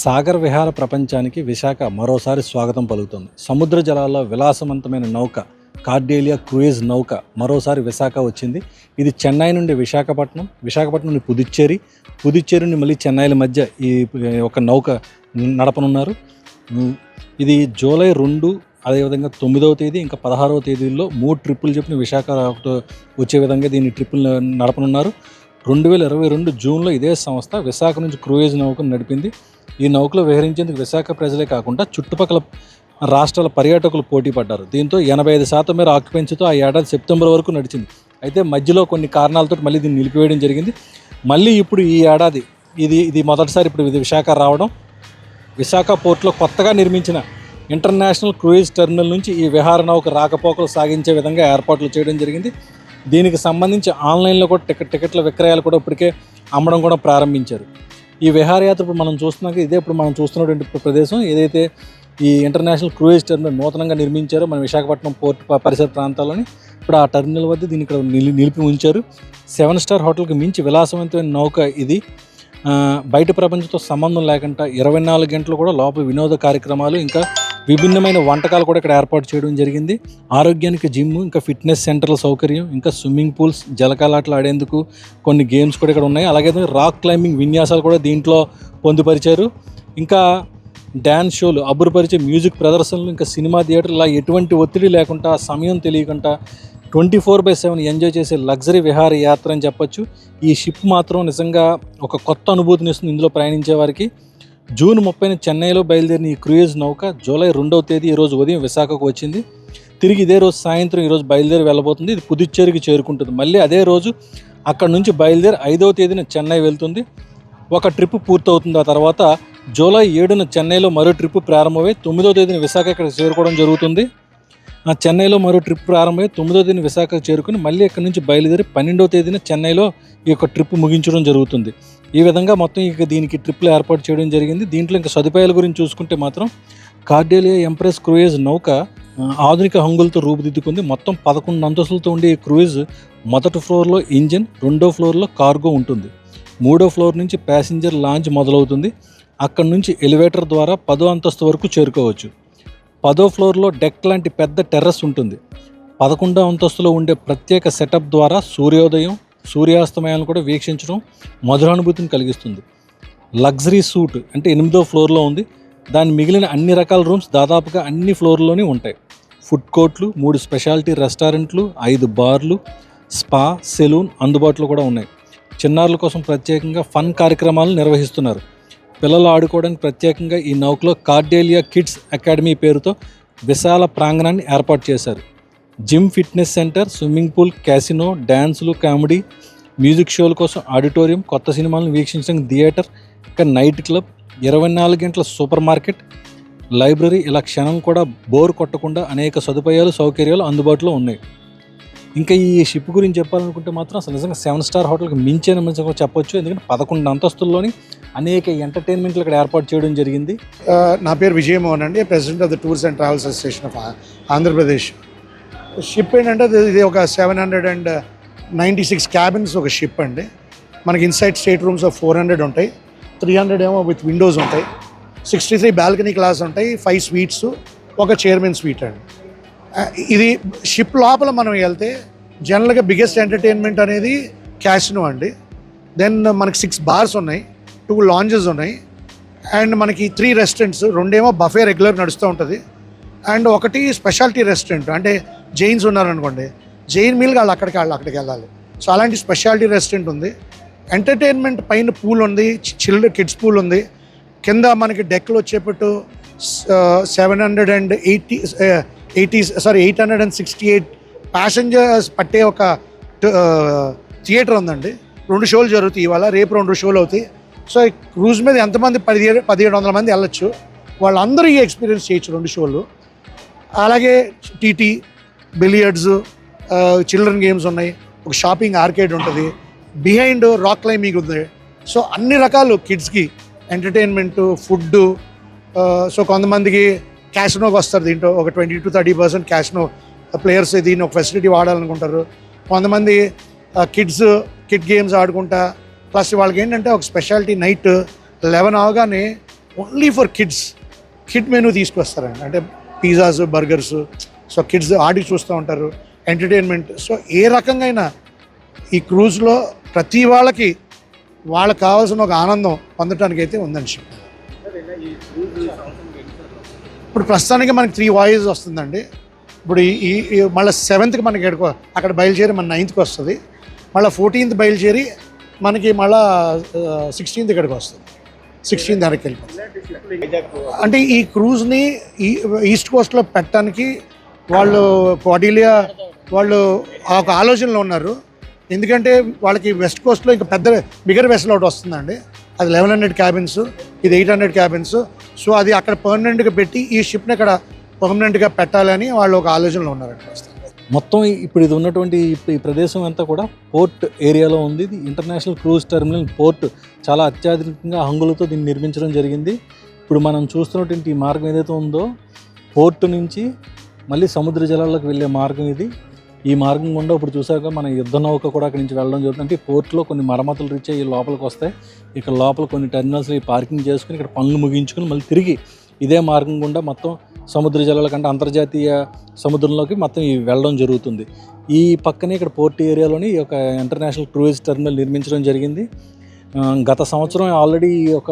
సాగర్ విహార ప్రపంచానికి విశాఖ మరోసారి స్వాగతం పలుకుతుంది. సముద్ర జలాల్లో విలాసవంతమైన నౌక కార్డేలియా క్రూయిజ్ నౌక మరోసారి విశాఖ వచ్చింది. ఇది చెన్నై నుండి విశాఖపట్నం విశాఖపట్నం నుండి పుదుచ్చేరి పుదుచ్చేరి నుండి మళ్ళీ చెన్నైల మధ్య ఈ ఒక నౌక నడపనున్నారు. ఇది జూలై రెండు అదేవిధంగా తొమ్మిదవ తేదీ ఇంకా పదహారవ తేదీల్లో మూడు ట్రిప్పులు చెప్పిన విశాఖ వచ్చే విధంగా దీన్ని ట్రిప్పులు నడపనున్నారు. రెండు వేల ఇరవై రెండు జూన్లో ఇదే సంస్థ విశాఖ నుంచి క్రూయిజ్ నౌకను నడిపింది. ఈ నౌకలో విహరించేందుకు విశాఖ ప్రజలే కాకుండా చుట్టుపక్కల రాష్ట్రాల పర్యాటకులు పోటీ పడ్డారు. దీంతో ఎనభై ఐదు శాతం మేర ఆక్యుపెన్సీతో ఆ ఏడాది సెప్టెంబర్ వరకు నడిచింది. అయితే మధ్యలో కొన్ని కారణాలతో మళ్ళీ దీన్ని నిలిపివేయడం జరిగింది. మళ్ళీ ఇప్పుడు ఈ ఏడాది ఇది ఇది మొదటిసారి ఇప్పుడు ఇది విశాఖ రావడం. విశాఖ పోర్ట్లో కొత్తగా నిర్మించిన ఇంటర్నేషనల్ క్రూయిజ్ టెర్మినల్ నుంచి ఈ విహార నౌక రాకపోకలు సాగించే విధంగా ఏర్పాట్లు చేయడం జరిగింది. దీనికి సంబంధించి ఆన్లైన్లో కూడా టికెట్ టికెట్ల విక్రయాలు కూడా ఇప్పటికే అమ్మడం కూడా ప్రారంభించారు. ఈ విహారయాత్ర ఇప్పుడు మనం చూస్తున్నాక ఇదే ఇప్పుడు మనం చూస్తున్నటువంటి ప్రదేశం. ఏదైతే ఈ ఇంటర్నేషనల్ క్రూయిజ్ టెర్మినల్ నూతనంగా నిర్మించారో మన విశాఖపట్నం పోర్ట్ పరిసర ప్రాంతాల్లోని ఇప్పుడు ఆ టెర్మినల్ వద్ద దీన్ని ఇక్కడ నిలి నిలిపి ఉంచారు. సెవెన్ స్టార్ హోటల్కి మించి విలాసవంతమైన నౌక ఇది. బయట ప్రపంచంతో సంబంధం లేకుండా ఇరవై నాలుగు గంటలు కూడా లోపల వినోద కార్యక్రమాలు ఇంకా విభిన్నమైన వంటకాలు కూడా ఇక్కడ ఏర్పాటు చేయడం జరిగింది. ఆరోగ్యానికి జిమ్ ఇంకా ఫిట్నెస్ సెంటర్ల సౌకర్యం ఇంకా స్విమ్మింగ్ పూల్స్ జలకాలాటలు ఆడేందుకు కొన్ని గేమ్స్ కూడా ఇక్కడ ఉన్నాయి. అలాగే రాక్ క్లైంబింగ్ విన్యాసాలు కూడా దీంట్లో పొందుపరిచారు. ఇంకా డ్యాన్స్ షోలు అబ్బురుపరిచే మ్యూజిక్ ప్రదర్శనలు ఇంకా సినిమా థియేటర్ ఇలా ఎటువంటి ఒత్తిడి లేకుండా సమయం తెలియకుండా twenty four by seven enjoy చేసే లగ్జరీ విహార యాత్ర అని చెప్పొచ్చు. ఈ షిప్ మాత్రం నిజంగా ఒక కొత్త అనుభూతిని ఇస్తుంది ఇందులో ప్రయాణించే వారికి. జూన్ ముప్పైన చెన్నైలో బయలుదేరిన ఈ క్రూయిజ్ నౌక జూలై రెండవ తేదీ ఈరోజు ఉదయం విశాఖకు వచ్చింది. తిరిగి ఇదే రోజు సాయంత్రం ఈరోజు బయలుదేరి వెళ్ళబోతుంది. ఇది పుదుచ్చేరికి చేరుకుంటుంది. మళ్ళీ అదే రోజు అక్కడ నుంచి బయలుదేరి ఐదవ తేదీన చెన్నై వెళ్తుంది. ఒక ట్రిప్ పూర్తవుతుంది. ఆ తర్వాత జూలై ఏడున చెన్నైలో మరో ట్రిప్ ప్రారంభమై తొమ్మిదో తేదీన విశాఖ ఇక్కడ చేరుకోవడం జరుగుతుంది. చెన్నైలో మరో ట్రిప్ ప్రారంభమై తొమ్మిదో తేదీన విశాఖ చేరుకుని మళ్ళీ ఇక్కడ నుంచి బయలుదేరి పన్నెండవ తేదీన చెన్నైలో ఈ యొక్క ట్రిప్ ముగించడం జరుగుతుంది. ఈ విధంగా మొత్తం ఇక దీనికి ట్రిప్లు ఏర్పాటు చేయడం జరిగింది. దీంట్లో ఇంకా సదుపాయాల గురించి చూసుకుంటే మాత్రం కార్డేలియా ఎంప్రెస్ క్రూయేజ్ నౌక ఆధునిక హంగులతో రూపుదిద్దుకుంది. మొత్తం పదకొండు అంతస్తులతో ఉండే ఈ క్రూయిజ్ మొదటి ఫ్లోర్లో ఇంజిన్ రెండో ఫ్లోర్లో కార్గో ఉంటుంది. మూడో ఫ్లోర్ నుంచి ప్యాసింజర్ లాంచ్ మొదలవుతుంది. అక్కడి నుంచి ఎలివేటర్ ద్వారా పదో అంతస్తు వరకు చేరుకోవచ్చు. పదో ఫ్లోర్లో డెక్ లాంటి పెద్ద టెర్రస్ ఉంటుంది. పదకొండో అంతస్తులో ఉండే ప్రత్యేక సెటప్ ద్వారా సూర్యోదయం సూర్యాస్తమయాలను కూడా వీక్షించడం మధురానుభూతిని కలిగిస్తుంది. లగ్జరీ సూట్ అంటే ఎనిమిదో ఫ్లోర్లో ఉంది. దాని మిగిలిన అన్ని రకాల రూమ్స్ దాదాపుగా అన్ని ఫ్లోర్లోనే ఉంటాయి. ఫుడ్ కోర్ట్లు మూడు స్పెషాలిటీ రెస్టారెంట్లు ఐదు బార్లు స్పా సెలూన్ అందుబాటులో కూడా ఉన్నాయి. చిన్నారుల కోసం ప్రత్యేకంగా ఫన్ కార్యక్రమాలు నిర్వహిస్తున్నారు. పిల్లలు ఆడుకోవడానికి ప్రత్యేకంగా ఈ నౌకలో కార్డేలియా కిడ్స్ అకాడమీ పేరుతో విశాల ప్రాంగణాన్ని ఏర్పాటు చేశారు. Gym fitness centre swimming pool casino డ్యాన్సులు కామెడీ మ్యూజిక్ షోల కోసం ఆడిటోరియం కొత్త సినిమాలను వీక్షించడానికి థియేటర్ ఇంకా నైట్ క్లబ్ ఇరవై నాలుగు గంటల సూపర్ మార్కెట్ లైబ్రరీ ఇలా క్షణం కూడా బోర్ కొట్టకుండా అనేక సదుపాయాలు సౌకర్యాలు అందుబాటులో ఉన్నాయి. ఇంకా ఈ షిప్ గురించి చెప్పాలనుకుంటే మాత్రం అసలు నిజంగా సెవెన్ స్టార్ హోటల్కి మించిన మంచిగా చెప్పొచ్చు. ఎందుకంటే పదకొండు అంతస్తుల్లోని అనేక ఎంటర్టైన్మెంట్లు ఇక్కడ ఏర్పాటు చేయడం జరిగింది. నా పేరు విజయమోహన్ అండి president of the tours and travels association of Andhra Pradesh ship ఏంటంటే ఇది- ఒక seven hundred and ninety six cabins ఒక షిప్ అండి. మనకి inside state rooms of four hundred ఉంటాయి. త్రీ హండ్రెడ్ ఏమో విత్ విండోస్ ఉంటాయి. సిక్స్టీ త్రీ బాల్కనీ క్లాస్ ఉంటాయి ఫైవ్ స్వీట్స్ ఒక చైర్మన్ స్వీట్ అండి. ఇది షిప్ లోపల మనం వెళ్తే జనరల్గా బిగ్గెస్ట్ ఎంటర్టైన్మెంట్ అనేది క్యాసినో అండి. దెన్ మనకి సిక్స్ బార్స్ ఉన్నాయి. టూ లాంజెస్ ఉన్నాయి. అండ్ మనకి త్రీ రెస్టారెంట్స్ రెండేమో బఫే రెగ్యులర్ నడుస్తూ ఉంటుంది. అండ్ ఒకటి స్పెషాలిటీ రెస్టారెంట్ అంటే జైన్స్ ఉన్నారనుకోండి జైన్ మీల్ వాళ్ళు అక్కడికి వాళ్ళు అక్కడికి వెళ్ళాలి. సో అలాంటి స్పెషాలిటీ రెస్టారెంట్ ఉంది. ఎంటర్టైన్మెంట్ పైన పూల్ ఉంది చిల్డ్ కిడ్స్ పూల్ ఉంది. కింద మనకి డెక్లు వచ్చేపట్టు seven hundred and eighty eighty sorry eight hundred and sixty eight passengers పట్టే ఒక థియేటర్ ఉందండి. రెండు షోలు జరుగుతాయి ఇవాళ రేపు రెండు షోలు అవుతాయి. సో క్రూజ్ మీద ఎంతమంది పదిహేడు పదిహేడు వందల మంది వెళ్ళొచ్చు. వాళ్ళందరూ ఈ ఎక్స్పీరియన్స్ చేయొచ్చు రెండు షోలు అలాగే టీటీ బిలియర్డ్స్ చిల్డ్రన్ గేమ్స్ ఉన్నాయి. ఒక షాపింగ్ ఆర్కేడ్ ఉంటుంది. బిహైండ్ రాక్ క్లైంబింగ్ ఉంది. సో అన్ని రకాలు కిడ్స్కి ఎంటర్టైన్మెంటు ఫుడ్ సో కొంతమందికి క్యాష్నోకి వస్తారు దీంట్లో. ఒక twenty to thirty percent casino players దీన్ని ఒక ఫెసిలిటీ వాడాలనుకుంటారు. కొంతమంది కిడ్స్ కిడ్ గేమ్స్ ఆడుకుంటా ప్లస్ వాళ్ళకి ఏంటంటే ఒక స్పెషాలిటీ నైట్ లెవెన్ అవగానే only for kids kid menu తీసుకొస్తారండి. అంటే పిజ్జాస్ బర్గర్స్. సో కిడ్స్ ఆడి చూస్తూ ఉంటారు. ఎంటర్టైన్మెంట్ సో ఏ రకంగా అయినా ఈ క్రూజ్లో ప్రతి వాళ్ళకి వాళ్ళకి కావాల్సిన ఒక ఆనందం పొందడానికి అయితే ఉందని చెప్పారు ఇప్పుడు ప్రస్తుతానికి మనకి త్రీ వాయిస్ వస్తుందండి. ఇప్పుడు ఈ ఈ మళ్ళీ సెవెంత్కి మనకి ఎక్కడికో అక్కడ బయలుదేరి మన నైన్త్కి వస్తుంది. మళ్ళీ ఫోర్టీన్త్ బయలుదేరి మనకి మళ్ళా సిక్స్టీన్త్ ఇక్కడికి వస్తుంది. సిక్స్టీన్త్ దానికి వెళ్ళిపోతుంది అంటే ఈ క్రూజ్ని ఈ ఈస్ట్ కోస్ట్లో పెట్టడానికి వాళ్ళు పాడీలియా వాళ్ళు ఆ ఒక ఆలోచనలో ఉన్నారు. ఎందుకంటే వాళ్ళకి వెస్ట్ కోస్ట్లో ఇంకా పెద్ద బిగర్ వెసల్ ఒకటి వస్తుందండి. అది లెవెన్ హండ్రెడ్ క్యాబిన్స్ ఇది ఎయిట్ హండ్రెడ్ క్యాబిన్స్ సో అది అక్కడ పర్మనెంట్గా పెట్టి ఈ షిప్ని ఇక్కడ పర్మనెంట్గా పెట్టాలని వాళ్ళు ఒక ఆలోచనలో ఉన్నారండి. ప్రస్తుతం మొత్తం ఇప్పుడు ఇది ఉన్నటువంటి ఈ- ప్రదేశం అంతా కూడా పోర్ట్ ఏరియాలో ఉంది. ఇది ఇంటర్నేషనల్ క్రూజ్ టెర్మినల్ పోర్ట్ చాలా అత్యాధునికంగా హంగులతో దీన్ని నిర్మించడం జరిగింది. ఇప్పుడు మనం చూస్తున్నటువంటి ఈ మార్గం ఏదైతే ఉందో పోర్ట్ నుంచి మళ్ళీ సముద్ర జలాల్లోకి వెళ్ళే మార్గం ఇది. ఈ మార్గం గుండా ఇప్పుడు చూసాక మన యుద్ధ నౌక కూడా అక్కడి నుంచి వెళ్ళడం జరుగుతుంది. అంటే పోర్ట్లో కొన్ని మరమ్మతులు రీచ్ అయ్యి లోపలికి వస్తాయి. ఇక్కడ లోపల కొన్ని టెర్మినల్స్ పార్కింగ్ చేసుకుని ఇక్కడ పనులు ముగించుకుని మళ్ళీ తిరిగి ఇదే మార్గం గుండా మొత్తం సముద్ర జలాల కంటే అంతర్జాతీయ సముద్రంలోకి మొత్తం ఇవి వెళ్ళడం జరుగుతుంది. ఈ పక్కనే ఇక్కడ పోర్ట్ ఏరియాలోని ఒక ఇంటర్నేషనల్ క్రూయిజ్ టెర్మినల్ నిర్మించడం జరిగింది. గత సంవత్సరం ఆల్రెడీ ఒక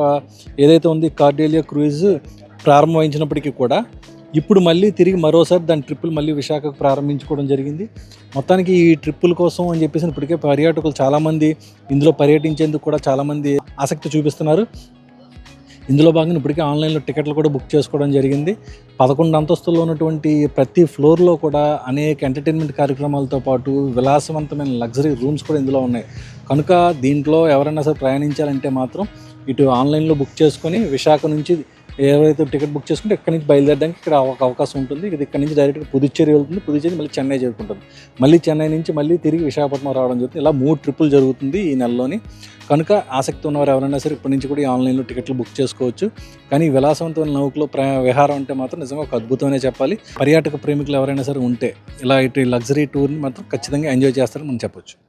ఏదైతే ఉంది కార్డేలియా క్రూయిజ్ ప్రారంభించినప్పటికీ కూడా ఇప్పుడు మళ్ళీ తిరిగి మరోసారి దాని ట్రిప్పులు మళ్ళీ విశాఖకు ప్రారంభించుకోవడం జరిగింది. మొత్తానికి ఈ ట్రిప్పుల కోసం అని చెప్పేసి ఇప్పటికే పర్యాటకులు చాలామంది ఇందులో పర్యటించేందుకు కూడా చాలామంది ఆసక్తి చూపిస్తున్నారు. ఇందులో భాగంగా ఇప్పటికే ఆన్లైన్లో టికెట్లు కూడా బుక్ చేసుకోవడం జరిగింది. పదకొండు అంతస్తుల్లో ఉన్నటువంటి ప్రతి ఫ్లోర్లో కూడా అనేక ఎంటర్టైన్మెంట్ కార్యక్రమాలతో పాటు విలాసవంతమైన లగ్జరీ రూమ్స్ కూడా ఇందులో ఉన్నాయి. కనుక దీంట్లో ఎవరైనా సరే ప్రయాణించాలంటే మాత్రం ఇటు ఆన్లైన్లో బుక్ చేసుకొని విశాఖ నుంచి ఎవరైతే టికెట్ బుక్ చేసుకుంటే ఇక్కడి నుంచి బయలుదేరడానికి ఇక్కడ ఒక అవకాశం ఉంటుంది. ఇది ఇక్కడ నుంచి డైరెక్ట్గా పుదుచ్చేరి వెళ్తుంది. పుదుచ్చేరి మళ్ళీ చెన్నై చేరుకుంటుంది. మళ్ళీ చెన్నై నుంచి మళ్ళీ తిరిగి విశాఖపట్నం రావడం జరుగుతుంది. ఇలా మూడు ట్రిప్పులు జరుగుతుంది ఈ నెలలోని. కనుక ఆసక్తి ఉన్నవారు ఎవరైనా సరే ఇప్పటి నుంచి కూడా ఈ ఆన్లైన్లో టికెట్లు బుక్ చేసుకోవచ్చు. కానీ విలాసవంతమైన నౌకలో ప్ర విహారం అంటే మాత్రం నిజంగా ఒక అద్భుతమనే చెప్పాలి. పర్యాటక ప్రేమికులు ఎవరైనా సరే ఉంటే ఇలా ఇటు లగ్జరీ టూర్ని మాత్రం ఖచ్చితంగా ఎంజాయ్ చేస్తారని మనం చెప్పొచ్చు.